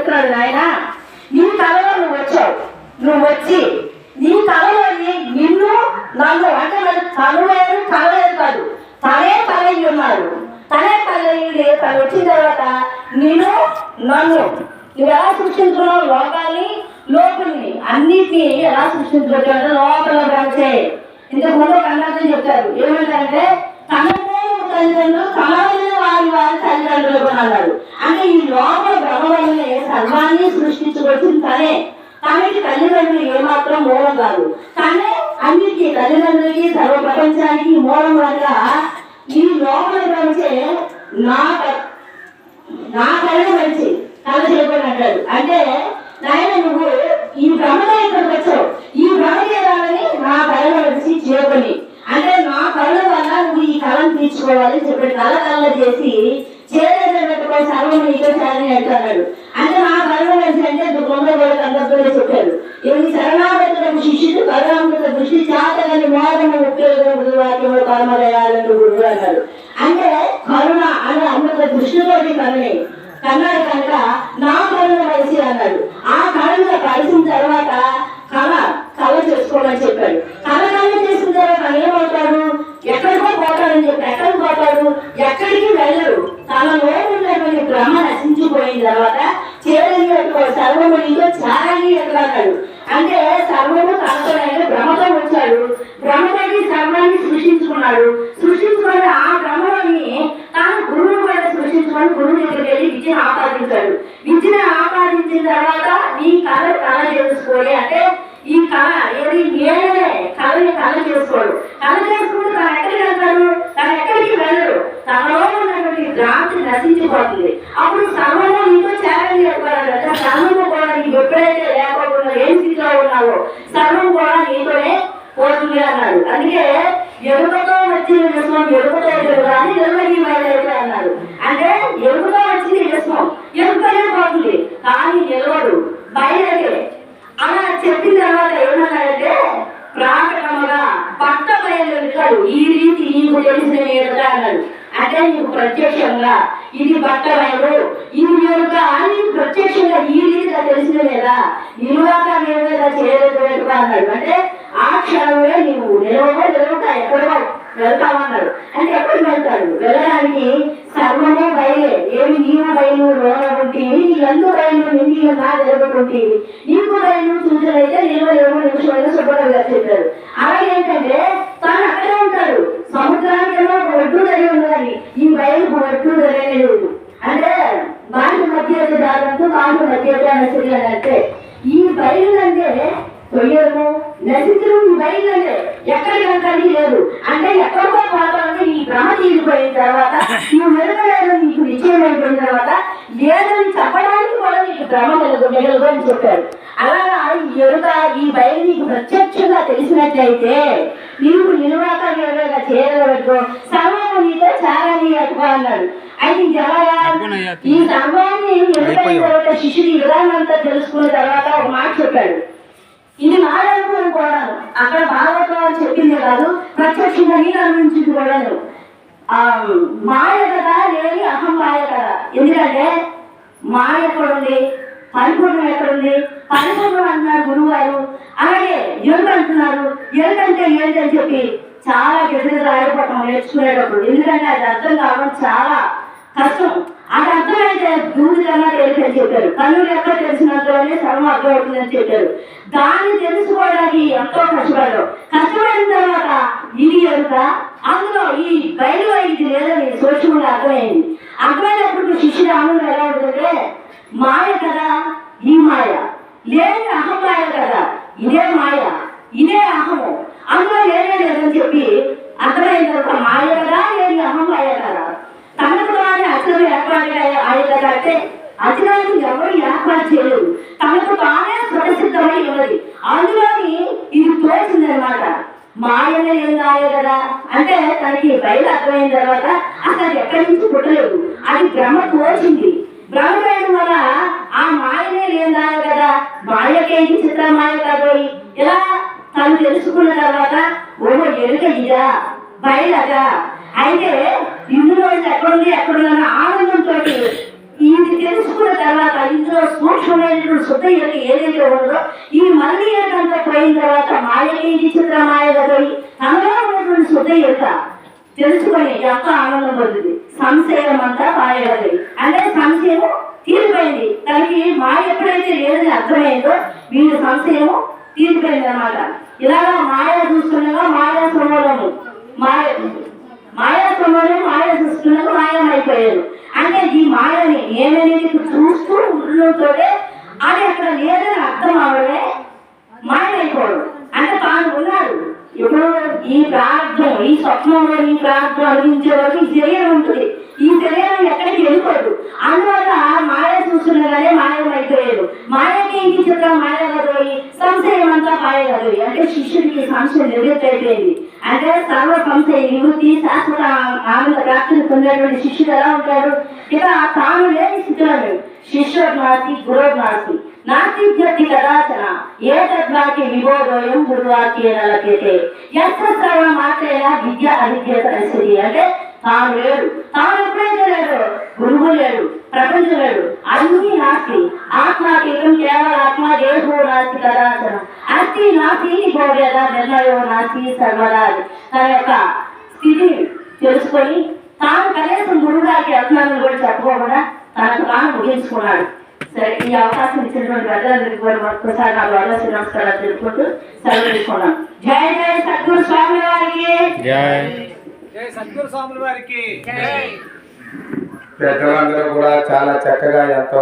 చెప్తున్నాడు నాయన? నీ కళలో నువ్వు వచ్చావు. నువ్వు వచ్చి నీ కళలోని నిన్ను నన్ను అంటే మరి తను లేదు కళ లేదు కాదు తనే తలయ్యి ఉన్నాడు తనే తలయ్యి తను వచ్చిన తర్వాత నేను నన్ను నువ్వు ఎలా సృష్టించుకున్నావు లోకాన్ని లోకుల్ని అన్నిటినీ ఎలా సృష్టించుకోవచ్చు అంటే లోపల బ్రహ్మచే ఇంతకు ముందు కన్నర్థం చెప్తారు. ఏమంటారంటే తనలేని తల్లిదండ్రులు తమలైన వారి వారి తల్లిదండ్రులు అన్నాడు అంటే ఈ లోపల బ్రహ్మవల్లే సర్వాన్ని సృష్టించుకొచ్చింది తనే. తనకి తల్లిదండ్రులు ఏమాత్రం మూలం కాదు. కానీ అన్నిటికీ తల్లిదండ్రులకి సర్వ ప్రపంచానికి మూలం వల్ల ఈ లోపల బ్రహ్మచే నా నా కళ్ళ మంచి కళ్ళ చేయబడి అంటాడు. అంటే నాయన నువ్వు ఈ భ్రమలో ఇక్కడికి వచ్చావు. ఈ భ్రమణాలని నా కళ్ళ వచ్చి చేయబడి అంటే నా కళ్ళ వల్ల నువ్వు ఈ కళను తీర్చుకోవాలని అని చెప్పి కళ్ళ కళ్ళ చేసి చేరేదో సర్వం నీతో చాలని అంటున్నాడు అంటే నా కళ్ళ నుంచి అంటే దుఃఖంలో చెప్పారు ఇది శరణాగతులకు శిష్యుడు కరుణామృత దృష్టి చాతగని మోదము ఉపయోగం వాక్యములు పరమదయాలను గురువు అన్నారు అంటే కరుణ అనే అమృత దృష్టితోటి కరుణే. కన్నాడు కనుక నా కరుణ కలిసి అన్నాడు. ఆ కరుణ కలిసిన తర్వాత కళ కళ చేసుకోమని చెప్పాడు. కళ కళ చేసిన తర్వాత ఏమవుతాడు? ఎక్కడికో పోతాడని చెప్పి ఎక్కడికి పోతాడు? ఎక్కడికి వెళ్ళరు తనలో ఉన్నటువంటి భ్రమ నశించిపోయిన తర్వాత చేరని సర్వము నీతో చారని ఎక్కడన్నాడు అంటే సర్వము తనతో భ్రమతో వచ్చాడు. భ్రమతోటి సర్వాన్ని సృష్టించుకున్నాడు. సృష్టించుకుని ఆ భ్రమలోని తాను గురువును కూడా సృష్టించుకొని గురువు దగ్గరికి వెళ్ళి విద్యను ఆపాదించాడు. విద్యను ఆపాదించిన తర్వాత నీ కళ కళ చేసుకోవాలి అంటే ఈ కళ ఏది నేనే కళని కళ చేసుకోడు. కళ చేసుకుంటే తను ఎక్కడికి వెళ్తాడు? తను ఎక్కడికి వెళ్ళడు. తనలో రాత్రి నశించిపోతుంది. అప్పుడు సర్వము నీతో చేరని చెప్పాడు సర్వము కూడా నీకు ఎప్పుడైతే లేకపోకుండా ఏం స్థితిలో ఉన్నావో సర్వం కూడా నీతోనే పోతుంది అన్నాడు. అందుకే ఎరుకతో వచ్చిన విషయం ఎరుకతో కానీ అని ఎరుకని అన్నాడు. అంటే ఎరుకతో వచ్చింది విషయం ఎరుకనే పోతుంది. కానీ నిలవడు బయలుదే అలా చెప్పిన తర్వాత ఏమన్నాడంటే ప్రాకటముగా పట్ట బయలుదేరుతాడు ఈ రీతి నీకు తెలిసిన ఎరుక అన్నాడు. అంటే నీకు ప్రత్యక్షంగా. ఇది బట్ట ఇది యొక్క అని ప్రత్యక్షంగా ఈ రీతిగా తెలిసిన లేదా? నిలువాక ఇలా చేయలేదు అన్నాడు అంటే ఆ క్షణమే నీవు నిలవో నిలవక ఎక్కడో వెళ్తామన్నాడు అంటే ఎక్కడికి వెళ్తాడు వెళ్ళడానికి సర్వమే బయలే. ఏమి నీవు బయలు లోన ఉంటేవి నీ ఎందు బయలు నిండి నా జరుగుతుంటేవి నీకు బయలు చూసినైతే నిలవలేమో నిమిషమైనా శుభ్రంగా గారు చెప్పారు. అలాగే ఏంటంటే బయలు వెళ్ళలేదు. లేదు అంటే వాటి మధ్య దాదాపు వాటి మధ్య నచ్చది అని అంటే ఈ బయలు అంటే తొయ్యము నశించడం ఈ బయలు ఎక్కడికి లేదు. అంటే ఎక్కడికో పోతానికి ఈ భ్రమ తీరిపోయిన తర్వాత ఈ వెలుగలేదు నీకు నిశ్చయం అయిపోయిన తర్వాత లేదని చెప్పడానికి కూడా నీకు భ్రమ కలదు మిగలదు అని చెప్పారు. అలాగా ఈ ఎరుక ఈ బయలు నీకు ప్రత్యక్షంగా తెలిసినట్లయితే నీవు నిలువాక నిలవగా చేయగలగో సర్వము నీతో చాలని అటుకో అన్నాడు. అయితే ఈ సర్వాన్ని తర్వాత శిష్యుడు విధానం అంతా తెలుసుకున్న తర్వాత ఒక మాట చెప్పాడు. ఇది నాడనుకు అనుకోవడాను అక్కడ భాగవతం చెప్పింది కాదు ప్రత్యక్షంగా నేను అనుభవించింది ఆ మాయ కదా లేని అహం మాయ కదా ఎందుకంటే మాయ ఎక్కడుంది? పరిపూర్ణం ఎక్కడుంది? పరిపూర్ణం గారు అలాగే ఎరుక అంటున్నారు ఏంటని చెప్పి చాలా గట్టిగా రాయపడటం నేర్చుకునేటప్పుడు. ఎందుకంటే అది అర్థం కావడం చాలా కష్టం. అది అర్థమైతే భూమి కన్నా తెలుసని చెప్పారు? కన్నులు ఎక్కడ తెలిసినంతలోనే సర్వం అర్థమవుతుందని చెప్పారు. దాన్ని తెలుసుకోవడానికి ఎంతో కష్టపడ్డారు కష్టపడిన తర్వాత ఇది ఎరుక అందులో ఈ బయలు ఇది లేదని సూక్ష్మంగా అర్థమైంది. అర్థమైనప్పుడు శిష్యుడు ఆనందం ఎలా ఉంటుందంటే మాయ కదా ఈ మాయ. లేని అహం మాయ కదా ఇదే మాయ. ఇదే అహము. అందులో లేనే లేదని చెప్పి అర్థమైన తర్వాత మాయ లేని అహం మాయ కదా తనకు తానే అసలు ఏర్పాటు అయ్యే కదా ఎవరు ఏర్పాటు చేయలేదు. తనకు తానే స్వతసిద్ధమై ఉన్నది. అందులోని ఇది తోచిందనమాట మాయనే ఏందాయే కదా. అంటే తనకి బయట అర్థమైన తర్వాత అసలు ఎక్కడి నుంచి పుట్టలేదు. అది భ్రమ తోచింది. భ్రమ వల్ల ఆ మాయనే లేదాయ కదా. మాయకేంటి చిత్ర మాయ కాదు ఇలా తను తెలుసుకున్న తర్వాత ఓహో ఎరుక ఇదా? బయలగా అయితే ఇందులో ఎక్కడుంది ఎక్కడుందని ఆనందంతో ఇది తెలుసుకున్న తర్వాత ఇందులో సూక్ష్మమైనటువంటి శుద్ధ ఎరుక ఏదైతే ఉందో ఈ మళ్ళీ ఎరుకంతా పోయిన తర్వాత మాయకి చిత్ర మాయ గదవి తనలో ఉన్నటువంటి శుద్ధ ఎరుక తెలుసుకొని ఎంత ఆనందం పొందుతుంది సంశయం అంతా మాయగలి అంటే సంశయం తీరిపోయింది. తనకి మాయ ఎప్పుడైతే లేదని అర్థమైందో వీడి సంశయము తీరిపోయింది అనమాట ఇలాగ మాయ చూస్తుండగా మాయా సమూలము మాయ. మాయా సమూలం మాయ చూస్తుండగా మాయమైపోయారు అంటే ఈ మాయని ఏమనేది చూస్తూ ఉండడంతోనే అది అక్కడ లేదని అర్థం అవడమే మాయమైపోవడం. అంటే తాను ఉన్నాడు. ఇప్పుడు ఈ ప్రార్థన ఈ స్వప్నంలో ఈ ప్రార్థన అందించే వరకు ఈ శరీరం ఉంటుంది ఈ శరీరం ఎక్కడికి వెళ్ళిపోదు అందువల్ల మాయ చూస్తుండగానే మాయమైపోయాడు మాయకి ఇంటి చిత్రం మాయగా పోయి సంశయం అంతా మాయగా అంటే శిష్యుడికి సంశయం నివృత్తి అయిపోయింది అంటే సర్వ సంశయ నివృత్తి శాశ్వత ఆనంద ప్రాప్తిని పొందేటువంటి శిష్యుడు ఎలా ఉంటాడు ఇలా తాను లేని స్థితిలో లేడు. శిష్యుడు నాస్తి గురువు నాస్తి నాస్తిత్యతి కదాచన ఏతద్వాకి విబోధోయం గురువాక్యేన లభ్యతే యస్య శ్రవణ మాత్రేన విద్య అవిద్యత నశ్యతి అంటే తాను లేడు. తాను ఎప్పుడైతే లేడు గురువు లేడు ప్రపంచం లేడు అన్ని నాస్తి. ఆత్మాతీతం కేవల ఆత్మ దేహో నాస్తి కదాచన అస్తి నాస్తి భోగేద నిర్ణయో నాస్తి సర్వదా. తన యొక్క స్థితిని తెలుసుకొని తాను కనీసం గురువుగారికి వెళ్తున్నానని కూడా చెప్పుకోకుండా తనకు తాను ముగించుకున్నాడు. సరే ఈ అవకాశం ఇచ్చినటువంటి పెద్దలందరికీ కూడా మరొకసారి నా ద్వారా నమస్కారాలు తెలుపుకుంటూ సెలవు తీసుకున్నాను జై జై సద్గురు స్వామి వారికి! జై. జై సద్గురు స్వాముల వారికి. పెద్దలందరూ కూడా చాలా చక్కగా ఎంతో